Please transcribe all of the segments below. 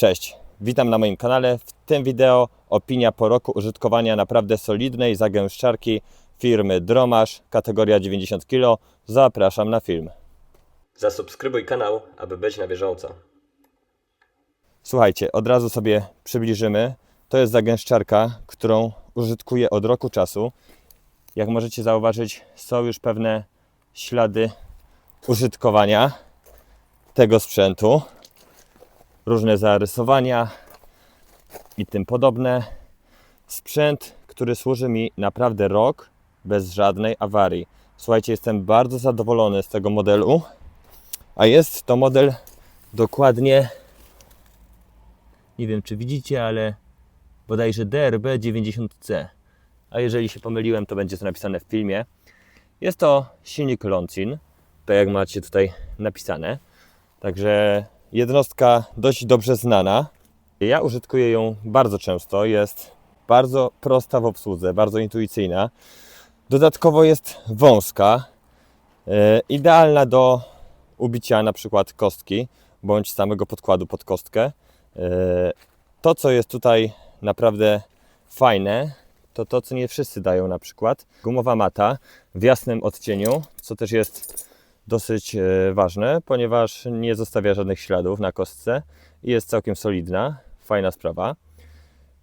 Cześć, witam na moim kanale. W tym wideo opinia po roku użytkowania naprawdę solidnej zagęszczarki firmy Dromasz, kategoria 90 kg. Zapraszam na film. Zasubskrybuj kanał, aby być na bieżąco. Słuchajcie, od razu sobie przybliżymy. To jest zagęszczarka, którą użytkuję od roku czasu. Jak możecie zauważyć, są już pewne ślady użytkowania tego sprzętu. Różne zarysowania i tym podobne. Sprzęt, który służy mi naprawdę rok bez żadnej awarii. Słuchajcie, jestem bardzo zadowolony z tego modelu. A jest to model dokładnie nie wiem czy widzicie, ale bodajże DRB 90C. A jeżeli się pomyliłem, to będzie to napisane w filmie. Jest to silnik Loncin, tak jak macie tutaj napisane. Także jednostka dość dobrze znana. Ja użytkuję ją bardzo często. Jest bardzo prosta w obsłudze, bardzo intuicyjna. Dodatkowo jest wąska, e, idealna do ubicia na przykład kostki bądź samego podkładu pod kostkę. E, To, co jest tutaj naprawdę fajne, to to, co nie wszyscy dają na przykład. Gumowa mata w jasnym odcieniu, co też jest dosyć e, ważne, ponieważ nie zostawia żadnych śladów na kostce i jest całkiem solidna, fajna sprawa.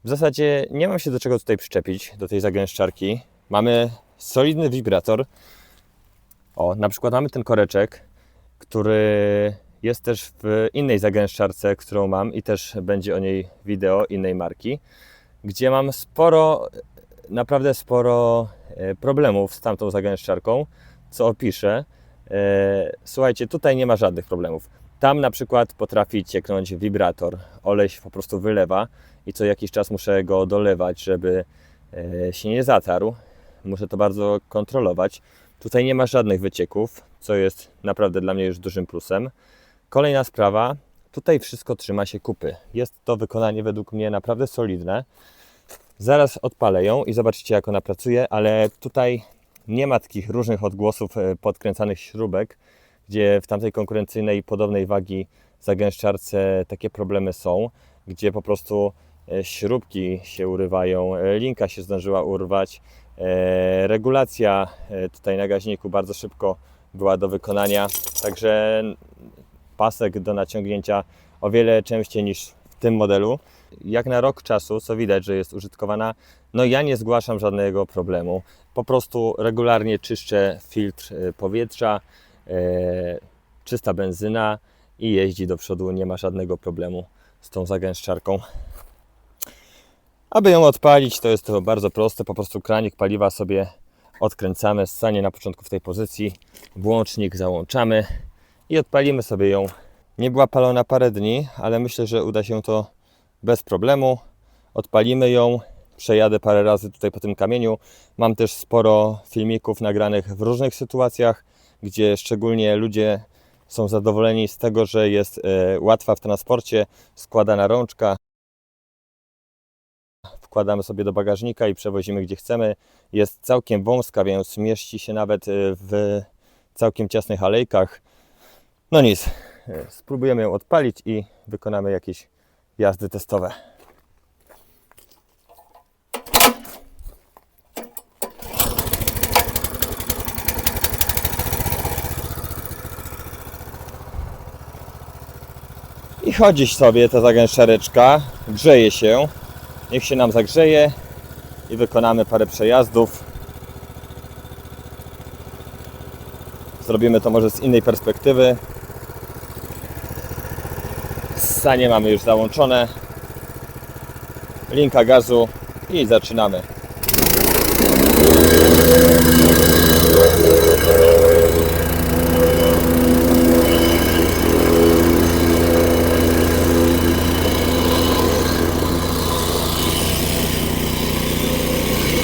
W zasadzie nie mam się do czego tutaj przyczepić, do tej zagęszczarki. Mamy solidny wibrator. O, na przykład mamy ten koreczek, który jest też w innej zagęszczarce, którą mam i też będzie o niej wideo innej marki, gdzie mam sporo, naprawdę sporo e, problemów z tamtą zagęszczarką, co opiszę. E, Słuchajcie, tutaj nie ma żadnych problemów. Tam na przykład potrafi cieknąć wibrator, olej się po prostu wylewa i co jakiś czas muszę go dolewać, żeby e, się nie zatarł. Muszę to bardzo kontrolować. Tutaj nie ma żadnych wycieków, co jest naprawdę dla mnie już dużym plusem. Kolejna sprawa, tutaj wszystko trzyma się kupy. Jest to wykonanie według mnie naprawdę solidne. Zaraz odpalę ją i zobaczycie jak ona pracuje, ale tutaj nie ma takich różnych odgłosów e, podkręcanych śrubek, gdzie w tamtej konkurencyjnej podobnej wagi zagęszczarce takie problemy są, gdzie po prostu e, śrubki się urywają, e, linka się zdążyła urwać, regulacja tutaj na gaźniku bardzo szybko była do wykonania, także pasek do naciągnięcia o wiele częściej niż w tym modelu. Jak na rok czasu, co widać, że jest użytkowana, no ja nie zgłaszam żadnego problemu. Po prostu regularnie czyszczę filtr e, powietrza, e, czysta benzyna i jeździ do przodu, nie ma żadnego problemu z tą zagęszczarką. Aby ją odpalić, to jest to bardzo proste, po prostu kranik paliwa sobie odkręcamy, stanie na początku w tej pozycji, włącznik załączamy i odpalimy sobie ją. Nie była palona parę dni, ale myślę, że uda się to bez problemu. Odpalimy ją, przejadę parę razy tutaj po tym kamieniu. Mam też sporo filmików nagranych w różnych sytuacjach, gdzie szczególnie ludzie są zadowoleni z tego, że jest e, łatwa w transporcie, składana rączka. Wkładamy sobie do bagażnika i przewozimy gdzie chcemy. Jest całkiem wąska, więc mieści się nawet e, w całkiem ciasnych alejkach. No nic, e, spróbujemy ją odpalić i wykonamy jakieś jazdy testowe. I chodzi sobie ta zagęszczareczka, grzeje się. Niech się nam zagrzeje i wykonamy parę przejazdów. Zrobimy to może z innej perspektywy. Sanie mamy już załączone. Linka gazu i zaczynamy.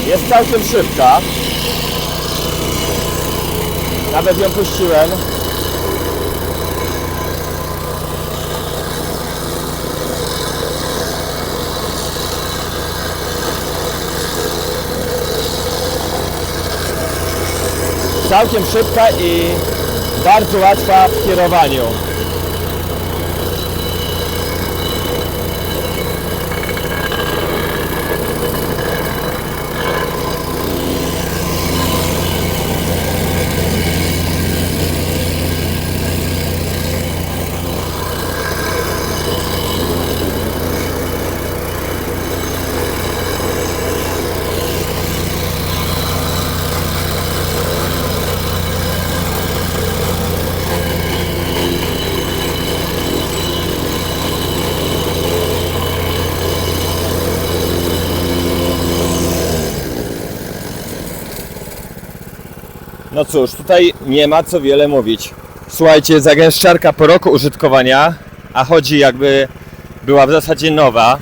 Jest całkiem szybka. Nawet ją puściłem. Całkiem szybka i bardzo łatwa w kierowaniu. No cóż, tutaj nie ma co wiele mówić. Słuchajcie, zagęszczarka po roku użytkowania, a chodzi jakby była w zasadzie nowa.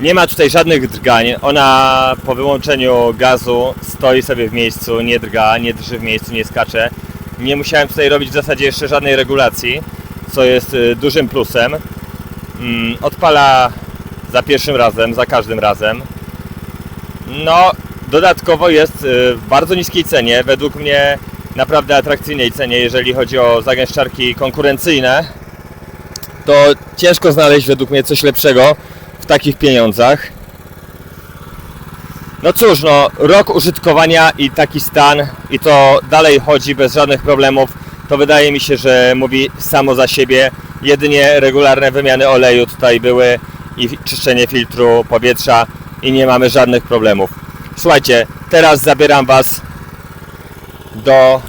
Nie ma tutaj żadnych drgań. Ona po wyłączeniu gazu stoi sobie w miejscu, nie drga, nie drży w miejscu, nie skacze. Nie musiałem tutaj robić w zasadzie jeszcze żadnej regulacji, co jest y, dużym plusem. Mm, Odpala za pierwszym razem, za każdym razem. No, dodatkowo jest y, w bardzo niskiej cenie, według mnie naprawdę atrakcyjnej cenie, jeżeli chodzi o zagęszczarki konkurencyjne. To ciężko znaleźć według mnie coś lepszego w takich pieniądzach. No cóż, no, rok użytkowania i taki stan, i to dalej chodzi bez żadnych problemów, to wydaje mi się, że mówi samo za siebie. Jedynie regularne wymiany oleju tutaj były i czyszczenie filtru powietrza i nie mamy żadnych problemów. Słuchajcie, teraz zabieram Was do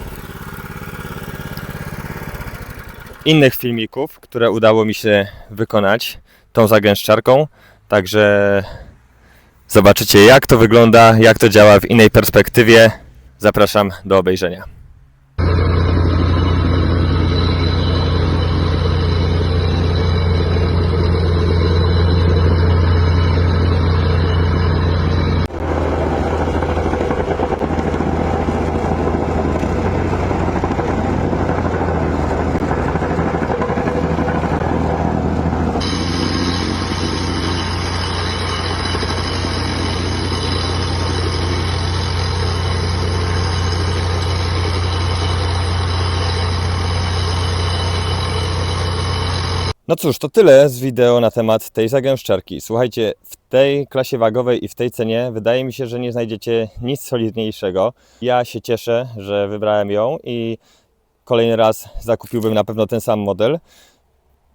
innych filmików, które udało mi się wykonać tą zagęszczarką. Także zobaczycie jak to wygląda, jak to działa w innej perspektywie. Zapraszam do obejrzenia. No cóż, to tyle z wideo na temat tej zagęszczarki. Słuchajcie, w tej klasie wagowej i w tej cenie wydaje mi się, że nie znajdziecie nic solidniejszego. Ja się cieszę, że wybrałem ją i kolejny raz zakupiłbym na pewno ten sam model,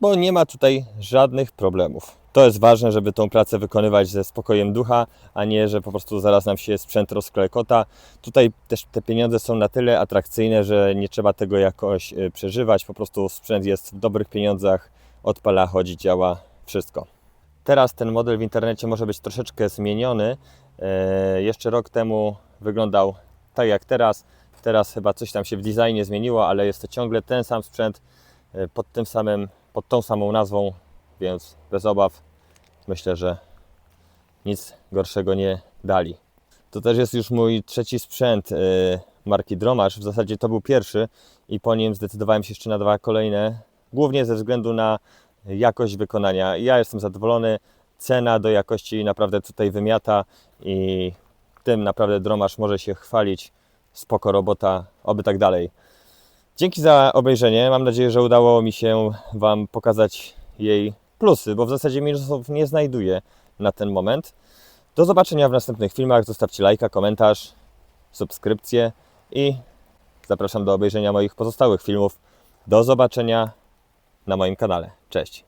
bo nie ma tutaj żadnych problemów. To jest ważne, żeby tą pracę wykonywać ze spokojem ducha, a nie, że po prostu zaraz nam się sprzęt rozklekota. Tutaj też te pieniądze są na tyle atrakcyjne, że nie trzeba tego jakoś y, przeżywać. Po prostu sprzęt jest w dobrych pieniądzach, odpala, chodzi, działa, wszystko. Teraz ten model w internecie może być troszeczkę zmieniony. E, Jeszcze rok temu wyglądał tak jak teraz. Teraz chyba coś tam się w designie zmieniło, ale jest to ciągle ten sam sprzęt e, pod tym samym, pod tą samą nazwą, więc bez obaw myślę, że nic gorszego nie dali. To też jest już mój trzeci sprzęt e, marki Dromasz. W zasadzie to był pierwszy i po nim zdecydowałem się jeszcze na dwa kolejne, głównie ze względu na jakość wykonania. Ja jestem zadowolony, cena do jakości naprawdę tutaj wymiata i tym naprawdę Dromasz może się chwalić. Spoko robota, oby tak dalej. Dzięki za obejrzenie. Mam nadzieję, że udało mi się Wam pokazać jej plusy, bo w zasadzie minusów nie znajduję na ten moment. Do zobaczenia w następnych filmach. Zostawcie lajka, komentarz, subskrypcję i zapraszam do obejrzenia moich pozostałych filmów. Do zobaczenia na moim kanale. Cześć.